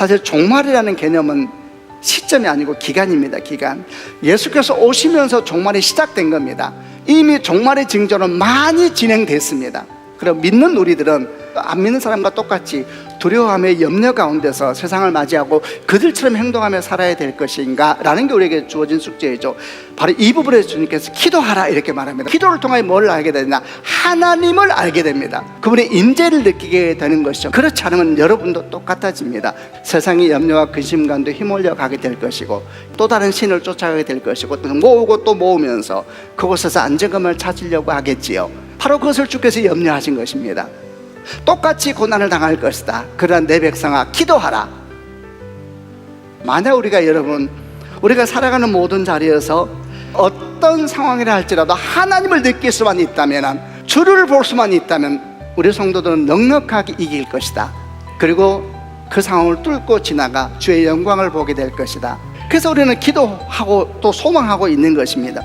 사실 종말이라는 개념은 시점이 아니고 기간입니다. 기간. 예수께서 오시면서 종말이 시작된 겁니다. 이미 종말의 징조는 많이 진행됐습니다. 그럼 믿는 우리들은 안 믿는 사람과 똑같이 두려워함의 염려 가운데서 세상을 맞이하고 그들처럼 행동하며 살아야 될 것인가? 라는 게 우리에게 주어진 숙제이죠. 바로 이 부분에서 주님께서 기도하라 이렇게 말합니다. 기도를 통해 뭘 알게 되냐? 하나님을 알게 됩니다. 그분의 임재를 느끼게 되는 것이죠. 그렇지 않으면 여러분도 똑같아집니다. 세상의 염려와 근심 가운데 휘몰려 가게 될 것이고 또 다른 신을 쫓아가게 될 것이고 또 모으고 또 모으면서 그곳에서 안정감을 찾으려고 하겠지요. 바로 그것을 주께서 염려하신 것입니다. 똑같이 고난을 당할 것이다. 그러나 내 백성아 기도하라. 만약 우리가 여러분 우리가 살아가는 모든 자리에서 어떤 상황이라 할지라도 하나님을 느낄 수만 있다면 주를 볼 수만 있다면 우리 성도들은 넉넉하게 이길 것이다. 그리고 그 상황을 뚫고 지나가 주의 영광을 보게 될 것이다. 그래서 우리는 기도하고 또 소망하고 있는 것입니다.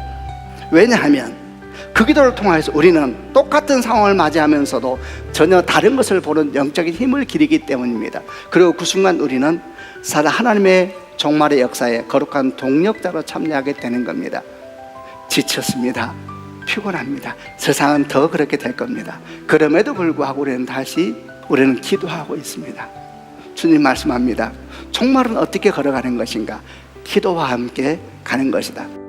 왜냐하면 그 기도를 통해서 우리는 똑같은 상황을 맞이하면서도 전혀 다른 것을 보는 영적인 힘을 기리기 때문입니다. 그리고 그 순간 우리는 살아 하나님의 종말의 역사에 거룩한 동력자로 참여하게 되는 겁니다. 지쳤습니다. 피곤합니다. 세상은 더 그렇게 될 겁니다. 그럼에도 불구하고 우리는 다시 우리는 기도하고 있습니다. 주님 말씀합니다. 종말은 어떻게 걸어가는 것인가? 기도와 함께 가는 것이다.